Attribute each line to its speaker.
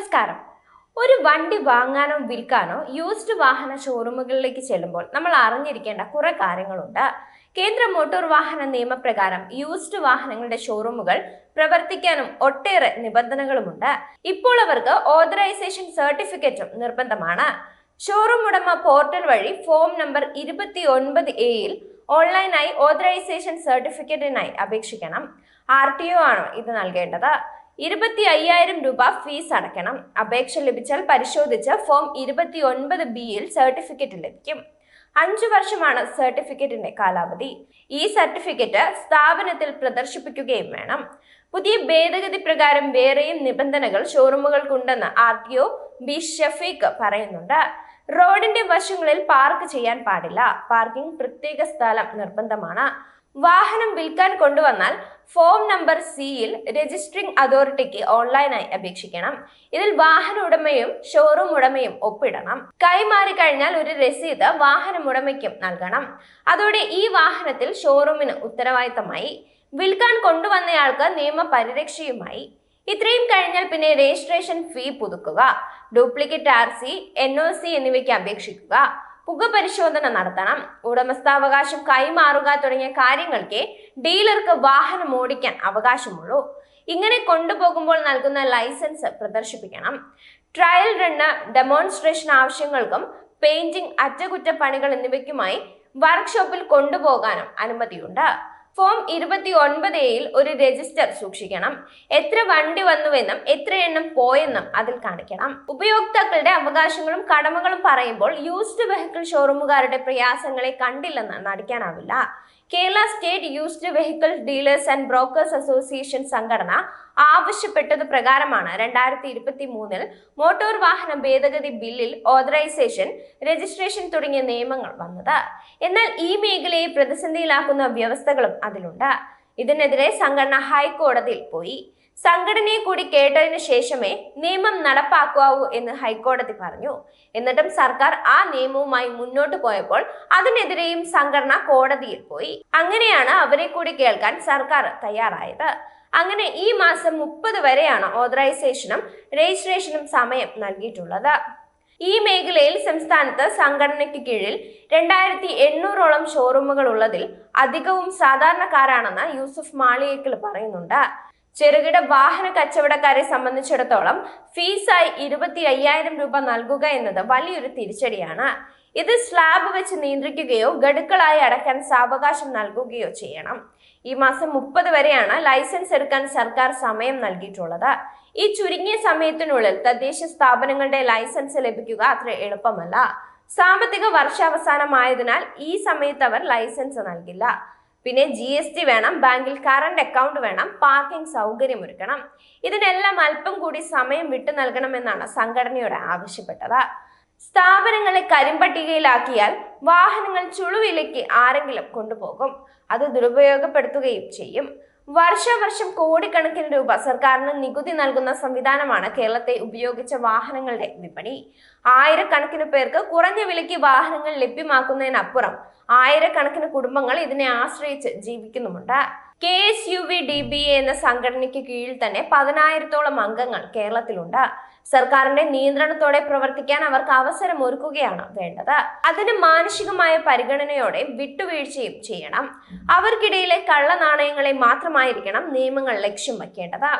Speaker 1: നമസ്കാരം. ഒരു വണ്ടി വാങ്ങാനോ വിൽക്കാനോ യൂസ്ഡ് വാഹന ഷോറൂമുകളിലേക്ക് ചെല്ലുമ്പോൾ നമ്മൾ അറിഞ്ഞിരിക്കേണ്ട കുറെ കാര്യങ്ങളുണ്ട്. കേന്ദ്ര മോട്ടോർ വാഹന നിയമപ്രകാരം യൂസ്ഡ് വാഹനങ്ങളുടെ ഷോറൂമുകൾ പ്രവർത്തിക്കാനും ഒട്ടേറെ നിബന്ധനകളുമുണ്ട്. ഇപ്പോൾ അവർക്ക് ഓതറൈസേഷൻ സർട്ടിഫിക്കറ്റും നിർബന്ധമാണ്. ഷോറൂം ഉടമ പോർട്ടൽ വഴി ഫോം നമ്പർ ഇരുപത്തി ഒൻപത് എയിൽ ഓൺലൈനായി ഓതറൈസേഷൻ സർട്ടിഫിക്കറ്റിനായി അപേക്ഷിക്കണം. ആർ ടി ഒ ആണ് ഇത് നൽകേണ്ടത്? ഇരുപത്തി അയ്യായിരം രൂപ ഫീസ് അടയ്ക്കണം. അപേക്ഷ ലഭിച്ചാൽ പരിശോധിച്ച് ഫോം ഇരുപത്തി ഒൻപത് ബിയിൽ സർട്ടിഫിക്കറ്റ് ലഭിക്കും. അഞ്ചു വർഷമാണ് സർട്ടിഫിക്കറ്റിന്റെ കാലാവധി. ഈ സർട്ടിഫിക്കറ്റ് സ്ഥാപനത്തിൽ പ്രദർശിപ്പിക്കുകയും വേണം. പുതിയ ഭേദഗതി പ്രകാരം വേറെയും നിബന്ധനകൾ ഷോറൂമുകൾക്കുണ്ടെന്ന് R T O B Shafeeq പറയുന്നുണ്ട്. റോഡിന്റെ വശങ്ങളിൽ പാർക്ക് ചെയ്യാൻ പാടില്ല. പാർക്കിംഗ് പ്രത്യേക സ്ഥലം നിർബന്ധമാണ്. വാഹനം വിൽക്കാൻ കൊണ്ടുവന്നാൽ ഫോം നമ്പർ സിയിൽ രജിസ്ട്രിംഗ് അതോറിറ്റിക്ക് ഓൺലൈനായി അപേക്ഷിക്കണം. ഇതിൽ വാഹന ഉടമയും ഷോറൂം ഉടമയും ഒപ്പിടണം. കൈമാറി കഴിഞ്ഞാൽ ഒരു രസീത് വാഹനം ഉടമയ്ക്കും നൽകണം. അതോടെ ഈ വാഹനത്തിൽ ഷോറൂമിന് ഉത്തരവാദിത്തമായി. വിൽക്കാൻ കൊണ്ടുവന്നയാൾക്ക് നിയമ പരിരക്ഷയുമായി. ഇത്രയും കഴിഞ്ഞാൽ പിന്നെ registration fee പുതുക്കുക. Duplicate R C N O C എന്നിവയ്ക്ക് അപേക്ഷിക്കുക. പുക പരിശോധന നടത്തണം. ഉടമസ്ഥാവകാശം കൈമാറുക തുടങ്ങിയ കാര്യങ്ങൾക്ക് ഡീലർക്ക് വാഹനം ഓടിക്കാൻ അവകാശമുള്ളൂ. ഇങ്ങനെ കൊണ്ടുപോകുമ്പോൾ നൽകുന്ന ലൈസൻസ് പ്രദർശിപ്പിക്കണം. ട്രയൽ റണ്ണ് ഡെമോൺസ്ട്രേഷൻ ആവശ്യങ്ങൾക്കും പെയിന്റിംഗ് അറ്റകുറ്റപ്പണികൾ എന്നിവയ്ക്കുമായി വർക്ക്ഷോപ്പിൽ കൊണ്ടുപോകാനും അനുമതിയുണ്ട്. ഫോം ഇരുപത്തി ഒൻപത് എയിൽ ഒരു രജിസ്റ്റർ സൂക്ഷിക്കണം. എത്ര വണ്ടി വന്നുവെന്നും എത്ര എണ്ണം പോയെന്നും അതിൽ കാണിക്കണം. ഉപയോക്താക്കളുടെ അവകാശങ്ങളും കടമകളും പറയുമ്പോൾ യൂസ്ഡ് വെഹിക്കിൾ ഷോറൂമുകാരുടെ പ്രയാസങ്ങളെ കണ്ടില്ലെന്ന് നടിക്കാനാവില്ല. Kerala state used vehicle dealers and brokers association സംഘടന ആവശ്യപ്പെട്ടത് പ്രകാരമാണ് രണ്ടായിരത്തി ഇരുപത്തി മൂന്നിൽ മോട്ടോർ വാഹന ഭേദഗതി ബില്ലിൽ ഓതറൈസേഷൻ രജിസ്ട്രേഷൻ തുടങ്ങിയ നിയമങ്ങൾ വന്നത്. എന്നാൽ ഈ മേഖലയെ പ്രതിസന്ധിയിലാക്കുന്ന വ്യവസ്ഥകളും അതിലുണ്ട്. ഇതിനെതിരെ സംഘടന ഹൈക്കോടതിയിൽ പോയി. സംഘടനയെ കൂടി കേട്ടതിനു ശേഷമേ നിയമം നടപ്പാക്കാവൂ എന്ന് ഹൈക്കോടതി പറഞ്ഞു. എന്നിട്ടും സർക്കാർ ആ നിയമവുമായി മുന്നോട്ട് പോയപ്പോൾ അതിനെതിരെയും സംഘടന കോടതിയിൽ പോയി. അങ്ങനെയാണ് അവരെ കൂടി കേൾക്കാൻ സർക്കാർ തയ്യാറായത്. അങ്ങനെ ഈ മാസം മുപ്പത് വരെയാണ് ഓതറൈസേഷനും രജിസ്ട്രേഷനും സമയം നൽകിയിട്ടുള്ളത്. ഈ മേഖലയിൽ സംസ്ഥാനത്ത് സംഘടനയ്ക്ക് കീഴിൽ രണ്ടായിരത്തി എണ്ണൂറോളം ഷോറൂമുകൾ ഉള്ളതിൽ അധികവും സാധാരണക്കാരാണെന്ന് യൂസുഫ് മാളിയേക്കൽ പറയുന്നുണ്ട്. ചെറുകിട വാഹന കച്ചവടക്കാരെ സംബന്ധിച്ചിടത്തോളം ഫീസായി ഇരുപത്തി അയ്യായിരം രൂപ നൽകുക എന്നത് വലിയൊരു തിരിച്ചടിയാണ്. ഇത് സ്ലാബ് വെച്ച് നിയന്ത്രിക്കുകയോ ഗഡുക്കളായി അടക്കാൻ സാവകാശം നൽകുകയോ ചെയ്യണം. ഈ മാസം മുപ്പത് വരെയാണ് ലൈസൻസ് എടുക്കാൻ സർക്കാർ സമയം നൽകിയിട്ടുള്ളത്. ഈ ചുരുങ്ങിയ സമയത്തിനുള്ളിൽ തദ്ദേശ സ്ഥാപനങ്ങളുടെ ലൈസൻസ് ലഭിക്കുക അത്ര എളുപ്പമല്ല. സാമ്പത്തിക വർഷാവസാനമായതിനാൽ ഈ സമയത്ത് അവർ ലൈസൻസ് നൽകില്ല. പിന്നെ ജി എസ് ടി വേണം ബാങ്കിൽ കറണ്ട് അക്കൗണ്ട് വേണം പാർക്കിംഗ് സൗകര്യം ഒരുക്കണം. ഇതിനെല്ലാം അല്പം കൂടി സമയം വിട്ടു നൽകണമെന്നാണ് സംഘടനയോട് ആവശ്യപ്പെട്ടത്. സ്ഥാപനങ്ങളെ കരിമ്പട്ടികയിലാക്കിയാൽ വാഹനങ്ങൾ ചുളുവിലേക്ക് ആരെങ്കിലും കൊണ്ടുപോകും. അത് ദുരുപയോഗപ്പെടുത്തുകയും ചെയ്യും. വർഷാവർഷം കോടിക്കണക്കിന് രൂപ സർക്കാരിന് നികുതി നൽകുന്ന സംവിധാനമാണ് കേരളത്തെ ഉപയോഗിച്ച വാഹനങ്ങളുടെ വിപണി. ആയിരക്കണക്കിന് പേർക്ക് കുറഞ്ഞ വിലയ്ക്ക് വാഹനങ്ങൾ ലഭ്യമാക്കുന്നതിനപ്പുറം ആയിരക്കണക്കിന് കുടുംബങ്ങൾ ഇതിനെ ആശ്രയിച്ച് ജീവിക്കുന്നുമുണ്ട്. K S U V D B A എന്ന സംഘടനയ്ക്ക് കീഴിൽ തന്നെ പതിനായിരത്തോളം അംഗങ്ങൾ കേരളത്തിലുണ്ട്. സർക്കാരിന്റെ നിയന്ത്രണത്തോടെ പ്രവർത്തിക്കാൻ അവർക്ക് അവസരം ഒരുക്കുകയാണ് വേണ്ടത്. അതിന് മാനുഷികമായ പരിഗണനയോടെ വിട്ടുവീഴ്ചയും ചെയ്യണം. അവർക്കിടയിലെ കള്ളനാണയങ്ങളെ മാത്രമായിരിക്കണം നിയമങ്ങൾ ലക്ഷ്യം വയ്ക്കേണ്ടത്.